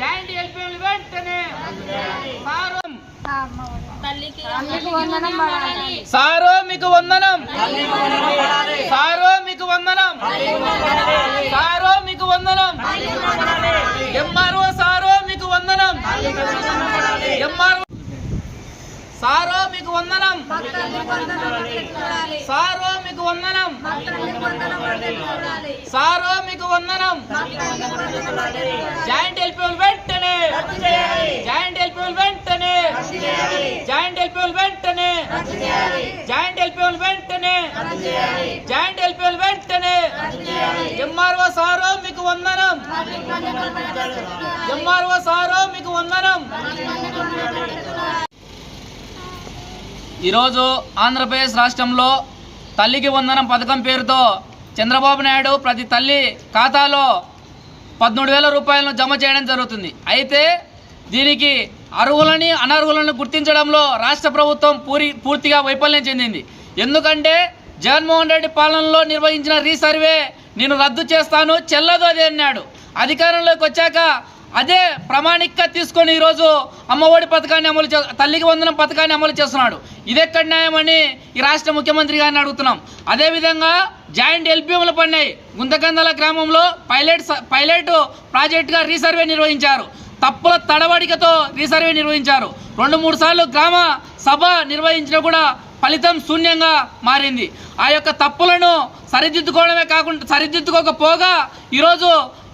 Joint LPL వెంటనే సారో మీకు వందనం. సారో మీకు వందనం. సారో మీకు వందనం. ఎంఆర్ఓ సారో మీకు వందనం. ఎంఆర్ఓ సారో మీకు వందనం. సారో మీకు వందనం. సారు మీకు వందనం. జాయింట్ ఎల్పిఎల్ వెంటనే. జాయింట్ ఎల్పిఎల్ వెంటనే. జాయింట్ ఎల్పిఎల్ వెంటనే. జాయింట్ ఎల్పిఎల్ వెంటనే. జాయింట్ ఎల్పిఎల్ వెంటనే. ఎంఆర్ఓ సారు మీకు వందనం. ఎంఆర్ఓ సారు మీకు వందనం. ఈరోజు ఆంధ్రప్రదేశ్ రాష్ట్రంలో తల్లికి వందనం పథకం పేరుతో చంద్రబాబు నాయుడు ప్రతి తల్లి ఖాతాలో పదమూడు వేల రూపాయలను జమ చేయడం జరుగుతుంది. అయితే దీనికి అర్హులని అనర్హులను గుర్తించడంలో రాష్ట్ర ప్రభుత్వం పూరి పూర్తిగా వైఫల్యం చెందింది. ఎందుకంటే జగన్మోహన్ రెడ్డి పాలనలో నిర్వహించిన రీసర్వే నేను రద్దు చేస్తాను చెల్లదు అది అన్నాడు. అధికారంలోకి వచ్చాక అదే ప్రామాణికంగా తీసుకొని ఈరోజు అమ్మఒడి పథకాన్ని అమలు చే తల్లికి వందనం పథకాన్ని అమలు చేస్తున్నాడు. ఇదెక్కడ న్యాయమని ఈ రాష్ట్ర ముఖ్యమంత్రి గారిని అడుగుతున్నాం. అదేవిధంగా జాయింట్ ఎల్పిఎంలు పడినాయి. గుంతకందల గ్రామంలో పైలట్ స- పైలట్ ప్రాజెక్టుగా రీసర్వే నిర్వహించారు. తప్పుల తడబడికతో రీసర్వే నిర్వహించారు. రెండు మూడు సార్లు గ్రామ సభ నిర్వహించినా కూడా ఫలితం శూన్యంగా మారింది. ఆ యొక్క తప్పులను సరిదిద్దుకోవడమే కాకుండా సరిదిద్దుకోకపోగా ఈరోజు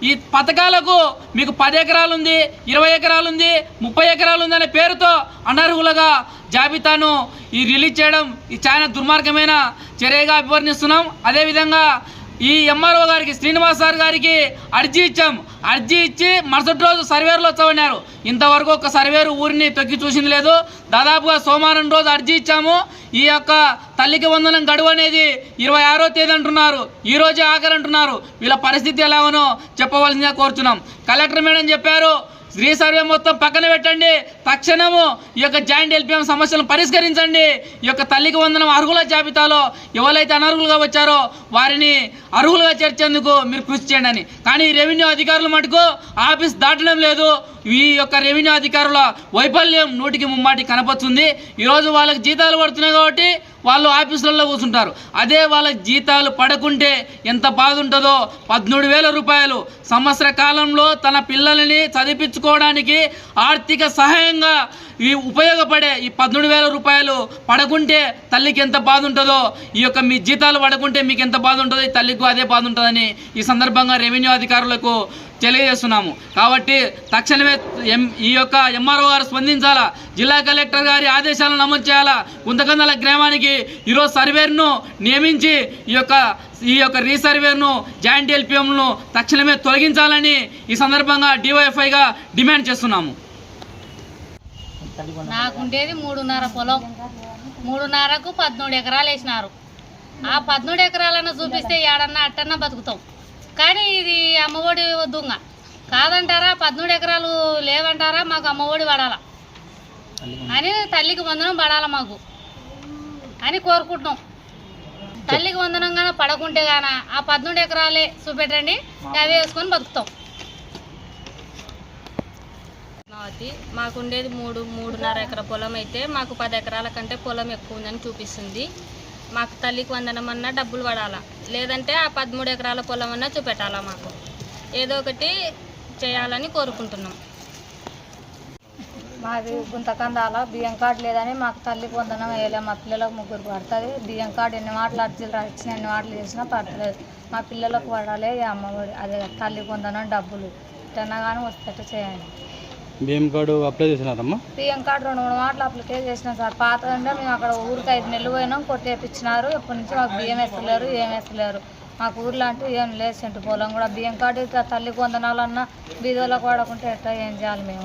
ఈ పథకాలకు మీకు పది ఎకరాలు ఉంది ఇరవై ఎకరాలు ఉంది ముప్పై ఎకరాలు ఉంది అనే పేరుతో అనర్హులుగా జాబితాను ఈ రిలీజ్ చేయడం ఈ చాలా దుర్మార్గమైన చర్యగా అభివర్ణిస్తున్నాం. అదేవిధంగా ఈ ఎంఆర్ఓ గారికి శ్రీనివాస్ సార్ గారికి అర్జీ ఇచ్చాం. అర్జీ ఇచ్చి మరుసటి రోజు సర్వేర్లో చదివినారు ఇంతవరకు ఒక సర్వేరు ఊరిని తొక్కి చూసింది లేదు. దాదాపుగా సోమవారం రోజు అర్జీ ఇచ్చాము. ఈ యొక్క తల్లికి వందనం గడువు అనేది ఇరవై ఆరో తేదీ అంటున్నారు. ఈ రోజే ఆఖరి అంటున్నారు. వీళ్ళ పరిస్థితి ఎలాగనో చెప్పవలసిందిగా కోరుతున్నాం కలెక్టర్ మేడం చెప్పారు శ్రీ సర్వే మొత్తం పక్కన పెట్టండి. తక్షణము ఈ యొక్క జాయింట్ ఎల్పిఎం సమస్యలను పరిష్కరించండి. ఈ యొక్క తల్లికి వందనం అర్హుల జాబితాలో ఎవరైతే అనర్హులుగా వచ్చారో వారిని అర్హులుగా చేర్చేందుకు మీరు కృషి చేయండి అని. కానీ రెవెన్యూ అధికారులు మటుకు ఆఫీస్ దాటడం లేదు. ఈ యొక్క రెవెన్యూ అధికారుల వైఫల్యం నూటికి ముమ్మాటి కనపడుతుంది. ఈరోజు వాళ్ళకి జీతాలు పడుతున్నాయి కాబట్టి వాళ్ళు ఆఫీసులలో కూర్చుంటారు. అదే వాళ్ళ జీతాలు పడకుంటే ఎంత బాధ ఉంటుందో వేల రూపాయలు సంవత్సర కాలంలో తన పిల్లల్ని చదివించుకోవడానికి ఆర్థిక సహాయంగా ఈ ఉపయోగపడే ఈ పదమూడు వేల రూపాయలు పడకుంటే తల్లికి ఎంత బాధ ఉంటుందో ఈ యొక్క మీ జీతాలు పడకుంటే మీకు ఎంత బాధ ఉంటుందో తల్లికి అదే బాధ ఉంటుందని ఈ సందర్భంగా రెవెన్యూ అధికారులకు తెలియజేస్తున్నాము. కాబట్టి తక్షణమే ఎం ఈ యొక్క ఎంఆర్ఓ గారు స్పందించాలా? జిల్లా కలెక్టర్ గారి ఆదేశాలను అమలు చేయాలా? గుంతకందల గ్రామానికి ఈరోజు సర్వేర్ను నియమించి ఈ యొక్క ఈ యొక్క రీసర్వేర్ను జాయింట్ ఎల్పిఎంను తక్షణమే తొలగించాలని ఈ సందర్భంగా డివైఎఫ్ఐగా డిమాండ్ చేస్తున్నాము. నాకుండేది మూడున్నర పొలం. మూడున్నరకు పద్మూడు ఎకరాలు వేసినారు. ఆ పద్మూడు ఎకరాలను చూపిస్తే ఏడన్నా అట్టన్నా బతుకుతాం. కానీ ఇది అమ్మఒడి వద్దుగా కాదంటారా? పద్మూడు ఎకరాలు లేవంటారా? మాకు అమ్మఒడి పడాలా. అని తల్లికి వందనం పడాలా మాకు. అని కోరుకుంటున్నాం. తల్లికి వందనం కానీ పడకుంటే గాన ఆ పద్మూడు ఎకరాలే చూపెట్టండి. అవి వేసుకొని బతుకుతాం. పద్మావతి మాకుండేది మూడు మూడున్నర ఎకర పొలం అయితే మాకు పది ఎకరాల కంటే పొలం ఎక్కువ ఉందని చూపిస్తుంది. మాకు తల్లికి వందనం అన్నా డబ్బులు పడాలా. లేదంటే ఆ పదమూడు ఎకరాల పొలం అన్నా చూపెట్టాలా మాకు. ఏదో ఒకటి చేయాలని కోరుకుంటున్నాం. మాది గుంతకందాల బియ్యం కార్డు లేదని మాకు తల్లికి వందనం వేయలేము మా పిల్లలకు ముగ్గురు పడుతుంది. బియ్యం కార్డు ఎన్ని మాటలు అర్జీలు రాసిన ఎన్ని మాటలు చేసినా పడలేదు మా పిల్లలకు పడాలి అమ్మ అమ్మఒడి అదే తల్లికి వందనం డబ్బులు. ఇట్టన్నా కానీ చేయండి. బియ్యం కార్డు అప్లై చేసినారమ్మా? బియ్యం కార్డు రెండు మూడు మాటలు అప్లికేషన్ చేసినాం సార్. పాత అంటే మేము అక్కడ ఊరికి ఐదు నెలలు పోయినాం కొట్టేపించినారు ఇప్పటి నుంచి మాకు బియ్యం వేస్తలేరు ఏం వేస్తలేరు. మాకు ఊర్లో అంటూ ఏం లేదు సెంటు పొలం కూడా. బియ్యం కార్డు తల్లి తల్లికి వందనాలన్నా బీదోళ్ళకు వాడకుంటే ఎట్లా ఏం చేయాలి మేము?